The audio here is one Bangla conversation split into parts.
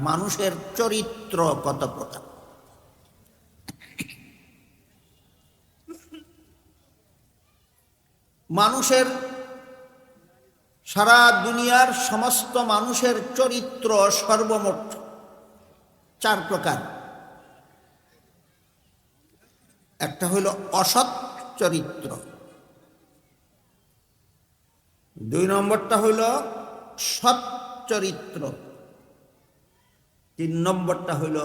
মানুষের চরিত্র কত প্রকার? মানুষের সারা দুনিয়ার সমস্ত মানুষের চরিত্র সর্বমোট চার প্রকার। একটা হইল অসৎ চরিত্র। দুই নম্বরটা হইল সৎ চরিত্র। তিন নম্বরটা হইল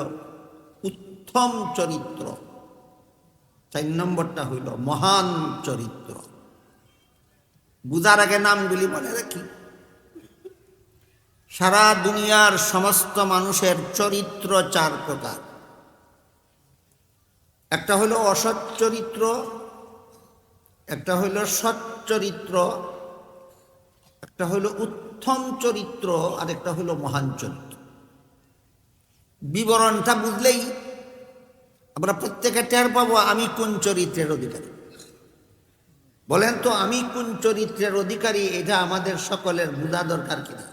উত্তম চরিত্র। চার নম্বরটা হইল মহান চরিত্র। বুঝার আগে নামগুলি মনে রাখি। সারা দুনিয়ার সমস্ত মানুষের চরিত্র চার প্রকার। একটা হলো অসৎ চরিত্র, একটা হইল সৎ চরিত্র, একটা হইল উত্তম চরিত্র, আর একটা হইল মহান চরিত্র। বিবরণটা বুঝলেই আমরা প্রত্যেকে টের পাবো, আমি কোন চরিত্রের অধিকারী? বলেন তো, আমি কোন চরিত্রের অধিকারী? এটা আমাদের সকলের বোঝা দরকার কিনা?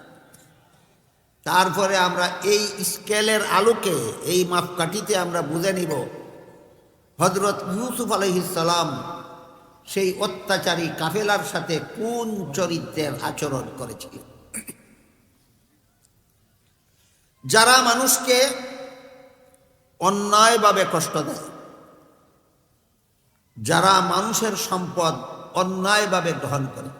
তারপরে আমরা এই স্কেলের আলোকে, এই মাপকাঠিতে আমরা বুঝে নিব হজরত ইউসুফ আলহিসাল্লাম সেই অত্যাচারী কাফেলার সাথে কোন চরিত্রের আচরণ করেছিল? যারা মানুষকে অন্যায়ভাবে কষ্ট দেয়, যারা মানুষের সম্পদ অন্যায়ভাবে গ্রহণ করে,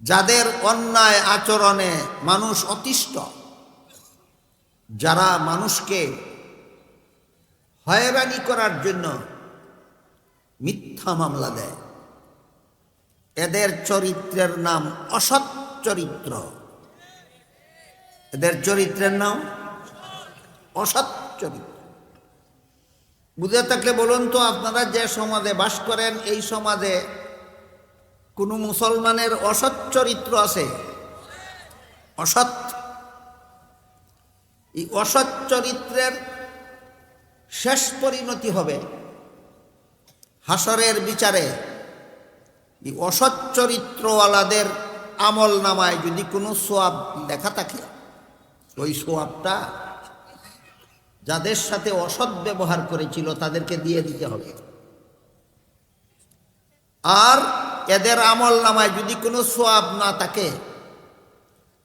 যাদের অন্যায় আচরণে মানুষ অতিষ্ঠ, যারা মানুষকে হয়রানি করার জন্য মিথ্যা মামলা দেয়, এদের চরিত্রের নাম অসৎ চরিত্র। এদের চরিত্রের নাম? অসৎ চরিত্র। বুঝে থাকলে বলুন তো, আপনারা যে সমাজে বাস করেন, এই সমাজে কোনো মুসলমানের অসৎ চরিত্র আছে? অসৎ। এই অসৎ চরিত্রের শেষ পরিণতি হবে হাসরের বিচারে। এই অসৎ চরিত্রওয়ালাদের আমল নামায় যদি কোনো সোয়াব লেখা থাকে ওই সোয়াবটা যাদের সাথে অসৎ ব্যবহার করেছিল, তাদেরকে দিয়ে দিতে হবে। আর এদের আমল নামায় যদি কোনো সোয়াব না থাকে,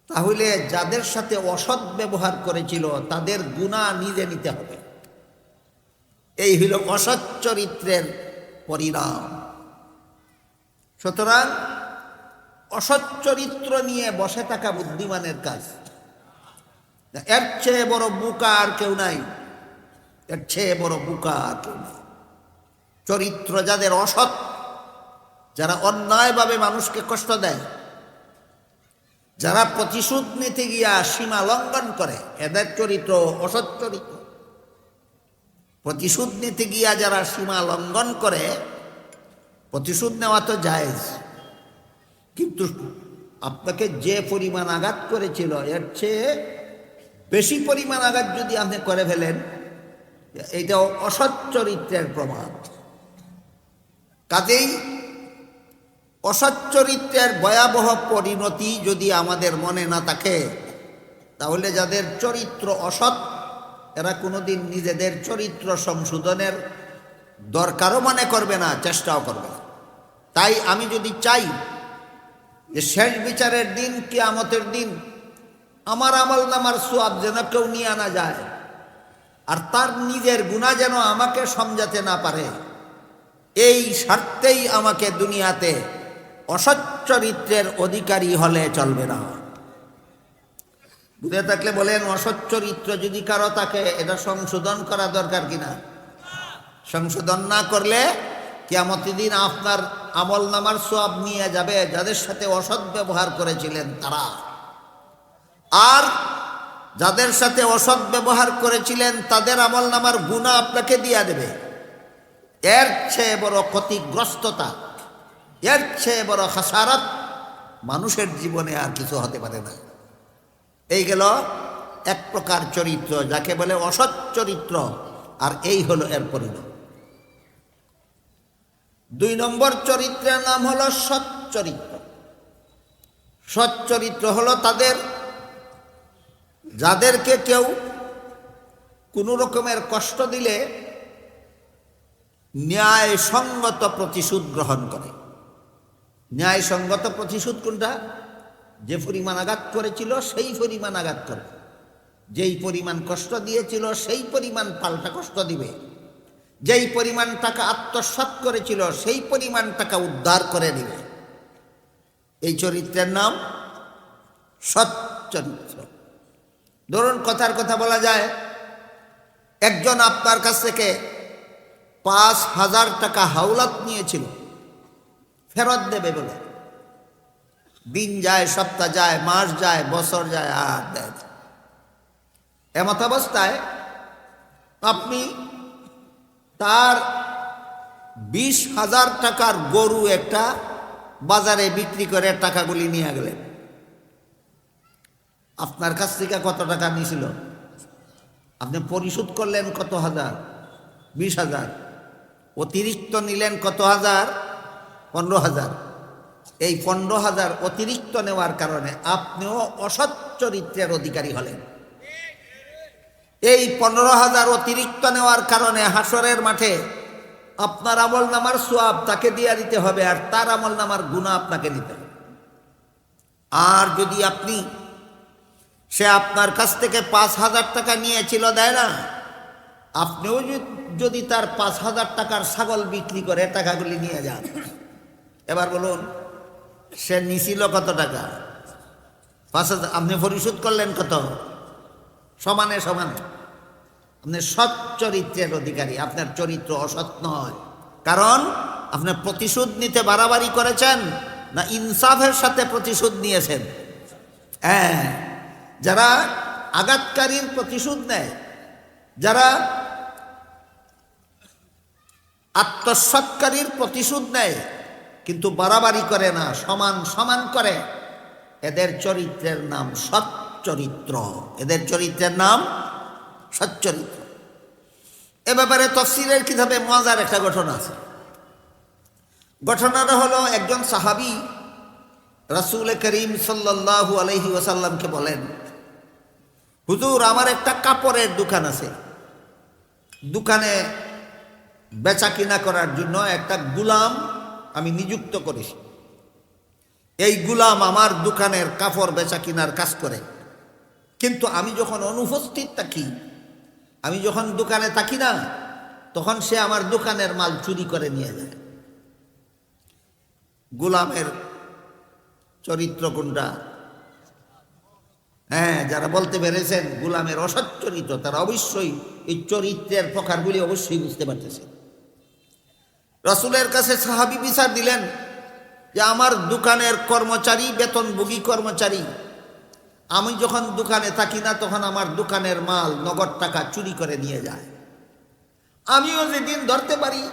তাহলে যাদের সাথে অসৎ ব্যবহার করেছিল, তাদের গুণা নিজে নিতে হবে। এই হইল অসৎ চরিত্রের পরিণাম। সুতরাং অসৎ চরিত্র নিয়ে বসে থাকা বুদ্ধিমানের কাজ। এর চেয়ে বড় বুকা আর কেউ নাই। এর চেয়ে বড় বুকা আর কেউ নাই। চরিত্র যাদের অসৎ, যারা অন্যায়ভাবে মানুষকে কষ্ট দেয়, যারা প্রতিশোধ নিতে গিয়া সীমা লঙ্ঘন করে, এদের চরিত্র অসৎ চরিত্র। প্রতিশোধ নিতে গিয়া যারা সীমা লঙ্ঘন করে, প্রতিশোধ নেওয়া তো জায়েজ। কিন্তু আপনাকে যে পরিমাণ আঘাত করেছিল, এর চেয়ে বেশি পরিমাণ আঘাত যদি আপনি করে ফেলেন এইটাও অসৎ চরিত্রের প্রমাণ। কাজেই অসৎ চরিত্রের ভয়াবহ পরিণতি যদি আমাদের মনে না থাকে, তাহলে যাদের চরিত্র অসৎ, এরা কোনোদিন নিজেদের চরিত্র সংশোধনের দরকারও মনে করবে না, চেষ্টাও করবে না। তাই আমি যদি চাই যে শেষ বিচারের দিন, কিয়ামতের দিন আমার আমল নামার সোয়াব যেন কেউ নিয়ে আনা যায়। আর তার নিজের গুণা যেন আমাকে সমঝাতে না পারে। এই স্বার্থেই আমাকে দুনিয়াতে অসচ্চরিত্রের অধিকারী হলে চলবে না। বুঝে থাকলে বলেন অসচ্চরিত্র যদি কারও থাকে, এটা সংশোধন করা দরকার কিনা? সংশোধন না করলে কেমত দিন আপনার আমল নামার সব নিয়ে যাবে, যাদের সাথে অসৎ ব্যবহার করেছিলেন তারা। আর যাদের সাথে অসৎ ব্যবহার করেছিলেন, তাদের আমল নামার গুণা আপনাকে দিয়া দেবে। এর চেয়ে বড় ক্ষতিগ্রস্ততা, এর চেয়ে বড় হাসারত মানুষের জীবনে আর কিছু হতে পারে না। এই গেল এক প্রকার চরিত্র, যাকে বলে অসৎ চরিত্র, আর এই হলো এর পরিণাম। দুই নম্বর চরিত্রের নাম হলো সৎ চরিত্র। সৎ চরিত্র হলো তাদের যাদেরকে কেউ কোনো রকমের কষ্ট দিলে ন্যায়সঙ্গত প্রতিশোধ গ্রহণ করে। ন্যায়সঙ্গত প্রতিশোধ কোনটা? যে পরিমাণ আঘাত করেছিল, সেই পরিমাণ আঘাত করে যেই পরিমাণ কষ্ট দিয়েছিল, সেই পরিমাণ পাল্টা কষ্ট দিবে। যেই পরিমাণ টাকা আত্মসাৎ করেছিল, সেই পরিমাণ টাকা উদ্ধার করে দিবে। এই চরিত্রের নাম সৎ ধরুন কথার কথা বলা যায়, একজন আপনার কাছ থেকে পাঁচ হাজার টাকা হাওলাত নিয়েছিল, ফেরত দেবে বলে দিন যায়, সপ্তাহ যায়, মাস যায়, বছর যায়, আর দেয়। এমত অবস্থায় আপনি তার বিশ হাজার টাকার গরু একটা বাজারে বিক্রি করে টাকাগুলি নিয়ে গেলেন আপনার কাছ থেকে কত টাকা নিয়েছিল? আপনি পরিশোধ করলেন কত হাজার? বিশ হাজার। অতিরিক্ত নিলেন কত হাজার? পনেরো হাজার। এই পনেরো হাজার অতিরিক্ত নেওয়ার কারণে আপনিও অসৎ চরিত্রের অধিকারী হলেন। এই পনেরো হাজার অতিরিক্ত নেওয়ার কারণে হাসরের মাঠে আপনার আমল নামার সোয়াব তাকে দিয়ে দিতে হবে আর তার আমল নামার গুণা আপনাকে দিতে হবে। আর যদি আপনি সে আপনার কাছ থেকে পাঁচ হাজার টাকা নিয়েছিল, দেয় না? আপনিও যদি- তার পাঁচ হাজার টাকার ছাগল বিক্রি করে টাকাগুলি নিয়ে যান। এবার বলুন, সে নিছিল কত টাকা? পাঁচ হাজার, আপনি পরিশোধ করলেন কত? সমানে সমান। আপনি সৎ চরিত্রের অধিকারী, আপনার চরিত্র অসৎ নয়। কারণ আপনি প্রতিশোধ নিতে বাড়াবাড়ি করেছেন না ইনসাফের সাথে প্রতিশোধ নিয়েছেন? হ্যাঁ। যারা আঘাতকারীর প্রতিশোধ নেয়, যারা আত্মসৎকারীর প্রতিশোধ নেয়, কিন্তু বাড়াবাড়ি করে না, সমান সমান করে, এদের চরিত্রের নাম সৎ চরিত্র এদের চরিত্রের নাম সচ্চরিত্র। এ ব্যাপারে তফসিলের কিতাবে মজার একটা ঘটনা আছে। ঘটনাটা হলো একজন সাহাবি রাসূল করিম সাল্লাল্লাহু আলাইহি ওসাল্লামকে বলেন হুজুর, আমার একটা কাপড়ের দোকান আছে। দোকানে বেচা কিনা করার জন্য একটা গুলাম আমি নিযুক্ত করেছি। এই গুলাম আমার দোকানের কাপড় বেচা কিনার কাজ করে। কিন্তু আমি যখন অনুপস্থিত থাকি, আমি যখন দোকানে থাকি না, তখন সে আমার দোকানের মাল চুরি করে নিয়ে যায়। গোলামের চরিত্র কোনটা হ্যাঁ যারা বলতে পেরেছেন গুলামের অসৎ চরিত্র তারা অবশ্যই এই চরিত্রের প্রকারগুলি অবশ্যই বুঝতে পারতেছে রসুলের কাছে সাহাবি বিচার দিলেন যে, আমার দোকানের কর্মচারী, বেতনভোগী কর্মচারী, আমি যখন দোকানে থাকি না, তখন আমার দোকানের মাল নগদ টাকা চুরি করে নিয়ে যায়। আমিও যেদিন ধরতে পারি,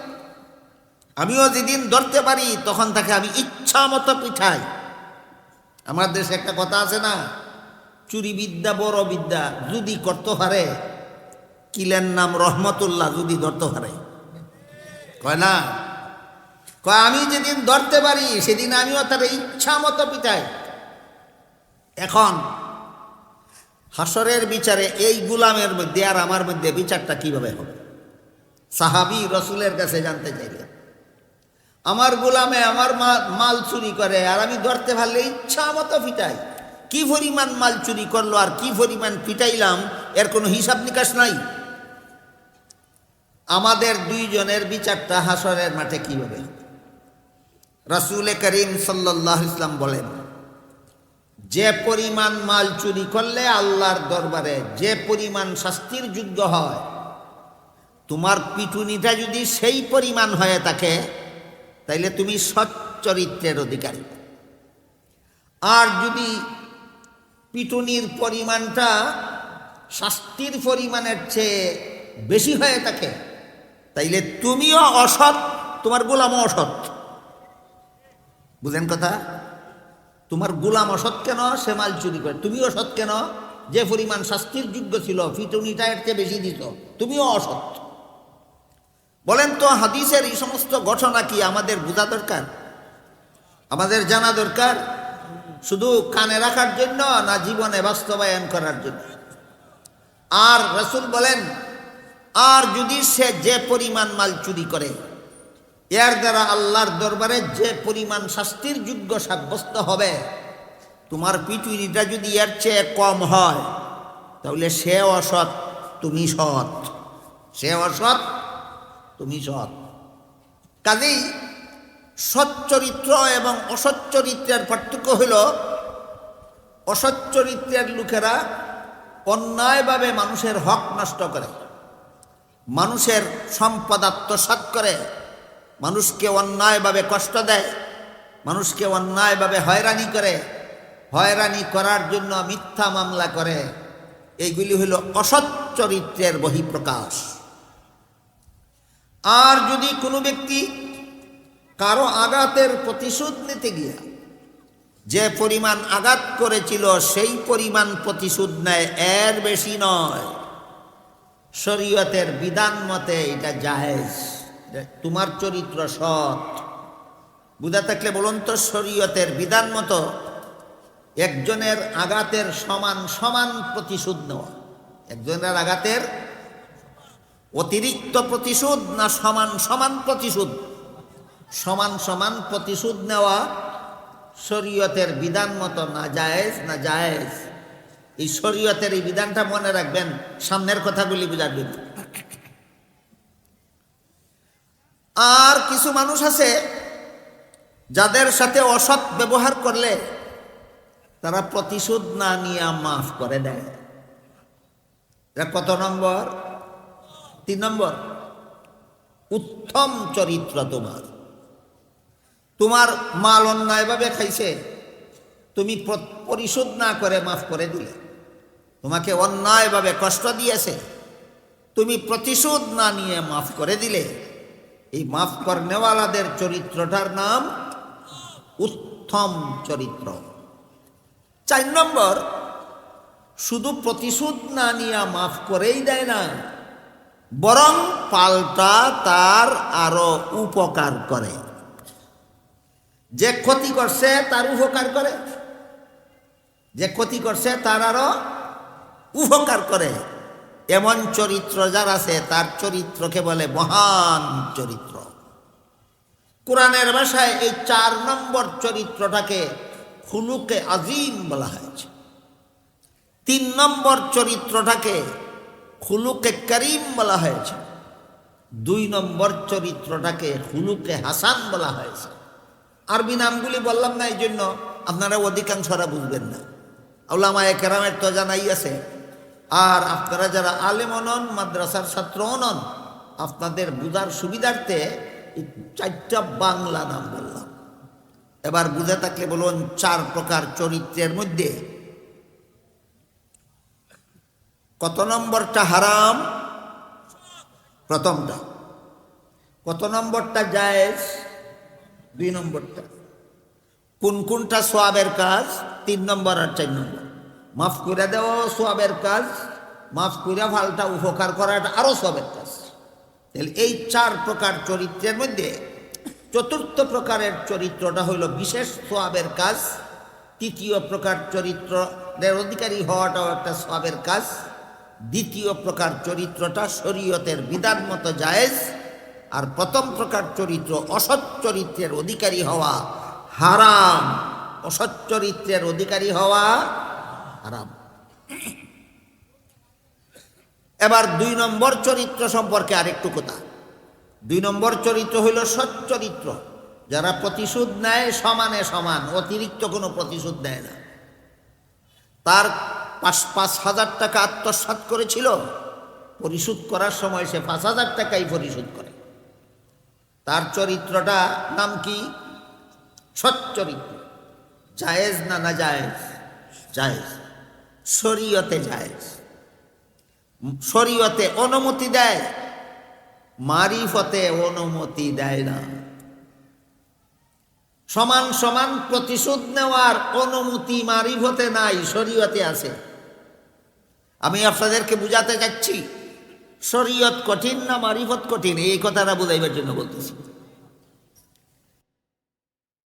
আমিও যেদিন ধরতে পারি, তখন তাকে আমি ইচ্ছা মতো পিঠাই। আমার দেশে একটা কথা আছে না চুরি বিদ্যা বড় বিদ্যা যদি করতে পারে, কিলের নাম রহমতুল্লাহ যদি ধরতে পারে। কয় না? কয়, আমি যেদিন ধরতে পারি, সেদিন আমিও তার ইচ্ছা মতো পিঠাই এখন, হাসরের বিচারে এই গুলামের মধ্যে আর আমার মধ্যে বিচারটা কীভাবে হবে? সাহাবি রসুলের কাছে জানতে চাইলেন। আমার গোলামে আমার মাল চুরি করে, আর আমি ধরতে পারলে ইচ্ছা মতো ফিটাই কি পরিমাণ মাল চুরি করল আর কি পরিমাণ ফিটাইলাম এর কোনো হিসাব নিকাশ নাই। আমাদের দুইজনের বিচারটা হাসরের মাঠে কীভাবে? রাসুল করিম সাল্লাহ ইসলাম বলেন, যে পরিমাণ মাল চুরি করলে আল্লাহর দরবারে যে পরিমাণ শাস্তির যোগ্য হয়, তোমার পিটুনিটা যদি সেই পরিমাণ হয়ে থাকে, তাইলে তুমি সচ্চরিত্রের অধিকারী। আর যদি পিটুনির পরিমাণটা শাস্তির পরিমাণের চেয়ে বেশি হয়ে থাকে। তাইলে তুমিও অসৎ, তোমার গোলামও অসৎ। বুঝেন কথা? তোমার গোলাম অসৎ কেন? সে মাল চুরি করে। তুমিও অসৎ কেন? যে পরিমাণ শাস্তির যোগ্য ছিল, পিটুনিটা এর চেয়ে বেশি দিত। তুমিও অসৎ। বলেন তো, হাদিসের এই সমস্ত ঘটনা কি আমাদের বোঝা দরকার? আমাদের জানা দরকার? শুধু কানে রাখার জন্য না জীবনে বাস্তবায়ন করার জন্য। আর রসুল বলেন, আর যদি সে যে পরিমাণ মাল চুরি করে, এর দ্বারা আল্লাহর দরবারে যে পরিমাণ শাস্তির যোগ্য সাব্যস্ত হবে, তোমার পিটুরিটা যদি এর চেয়ে কম হয়, তাহলে সে অসৎ, তুমি সৎ। সে অসৎ, তুমি সৎ। কাজেই সৎ চরিত্র এবং অসচ্চরিত্রের পার্থক্য হইল, অসচ্চরিত্রের লোকেরা অন্যায়ভাবে মানুষের হক নষ্ট করে, মানুষের সম্পদ আত্মসাৎ করে, মানুষকে অন্যায়ভাবে কষ্ট দেয়, মানুষকে অন্যায়ভাবে হয়রানি করে, হয়রানি করার জন্য মিথ্যা মামলা করে। এইগুলি হইল অসচ্চরিত্রের বহিঃপ্রকাশ। আর যদি কোনো ব্যক্তি কারও আঘাতের প্রতিশোধ নিতে গিয়া যে পরিমাণ আঘাত করেছিল, সেই পরিমাণ প্রতিশোধ নেয় এর বেশি নয়। শরীয়তের বিধান মতে এটা জাহেজ তোমার চরিত্র সৎ। বুঝা থাকলে বলুন তো, শরীয়তের বিধান মতো একজনের আঘাতের সমান সমান প্রতিশোধ নেওয়া। একজনের আঘাতের অতিরিক্ত প্রতিশোধ না সমান সমান প্রতিশোধ? সমান সমান প্রতিশোধ নেওয়া শরীয়তের বিধান মতো না জায়েজ না জায়েজ। এই শরীয়তের এই বিধানটা মনে রাখবেন, সামনের কথাগুলি বুঝার জন্য আর কিছু মানুষ আছে যাদের সাথে অসৎ ব্যবহার করলে তারা প্রতিশোধ না নিয়ে মাফ করে দেয়। এটা কত নম্বর? তিন নম্বর। উত্তম চরিত্র তোমার। তোমার মাল অন্যায়ভাবে খাইছে, তুমি পরিশোধ না করে মাফ করে দিলে। তোমাকে অন্যায়ভাবে কষ্ট দিয়েছে, তুমি প্রতিশোধ না নিয়ে মাফ করে দিলে। এই মাফ করনেওয়ালাদের চরিত্রটার নাম উত্তম চরিত্র। চার নম্বর, শুধু প্রতিশোধ না নিয়ে মাফ করেই দেয় না, বরং পাল্টা তার আরও উপকার করে। যে ক্ষতি করছে তার উপকার করে। যে ক্ষতি করছে তার আরও উপকার করে। এমন চরিত্র যার আছে, তার চরিত্রকে বলে মহান চরিত্র। কোরআনের ভাষায় এই চার নম্বর চরিত্রটাকে খুলুকে আজিম বলা হয়েছে। তিন নম্বর চরিত্রটাকে খুলুকে করিম বলা হয়েছে। দুই নম্বর চরিত্রটাকে হুলুকে হাসান বলা হয়েছে। আরবি নামগুলি বললাম না এই জন্য আপনারা অধিকাংশরা বুঝবেন না। আল্লামা কেরামের তো জানাই আছে, আর আপনারা যারা আলেম নন মাদ্রাসার ছাত্র নন আপনাদের বুঝার সুবিধার্থে চারটা বাংলা নাম বললাম। এবার বুঝে থাকলে বলুন, চার প্রকার চরিত্রের মধ্যে কত নম্বরটা হারাম? প্রথমটা। কত নম্বরটা জায়েজ? দুই নম্বরটা। কোন কোনটা সোয়াবের কাজ? তিন নম্বর আর চার নম্বর। মাফ করে দেওয়া সোয়াবের কাজ, মাফ করে ফালটা উপকার করাটা আরও সোয়াবের কাজ। তাহলে এই চার প্রকার চরিত্রের মধ্যে চতুর্থ প্রকারের চরিত্রটা হইল বিশেষ সোয়াবের কাজ, তৃতীয় প্রকার চরিত্রের অধিকারী হওয়াটাও একটা সোয়াবের কাজ, দ্বিতীয় প্রকার চরিত্রটা শরীয়তের বিধান মতো জায়েজ আর প্রথম প্রকার চরিত্র অসৎ চরিত্রের অধিকারী হওয়া হারাম। অসৎ চরিত্রের অধিকারী হওয়া হারাম। এবার দুই নম্বর চরিত্র সম্পর্কে আরেকটু কথা। দুই নম্বর চরিত্র হইল সৎ চরিত্র। যারা প্রতিশোধ নেয় সমানে সমান, অতিরিক্ত কোনো প্রতিশোধ নেয় না। তার পাঁচ পাঁচ হাজার টাকা আত্মসাৎ করেছিল, পরিশোধ করার সময় সে পাঁচ হাজার টাকাই পরিশোধ করে। তার চরিত্রটা নাম কি? সৎ চরিত্র জায়েজ না না জায়েজ। জায়েজ শরীয়তে জায়েজ। শরীয়তে অনুমতি দেয়। মারিফতে অনুমতি দেয় না। সমান সমান প্রতিশোধ নেওয়ার অনুমতি মারিফতে নাই, শরীয়তে আছে। আমি আপনাদেরকে বুঝাতে যাচ্ছি শরীয়ত কঠিন না মারিফত কঠিন? এই কথাটা বোঝাইবার জন্য বলতেছি।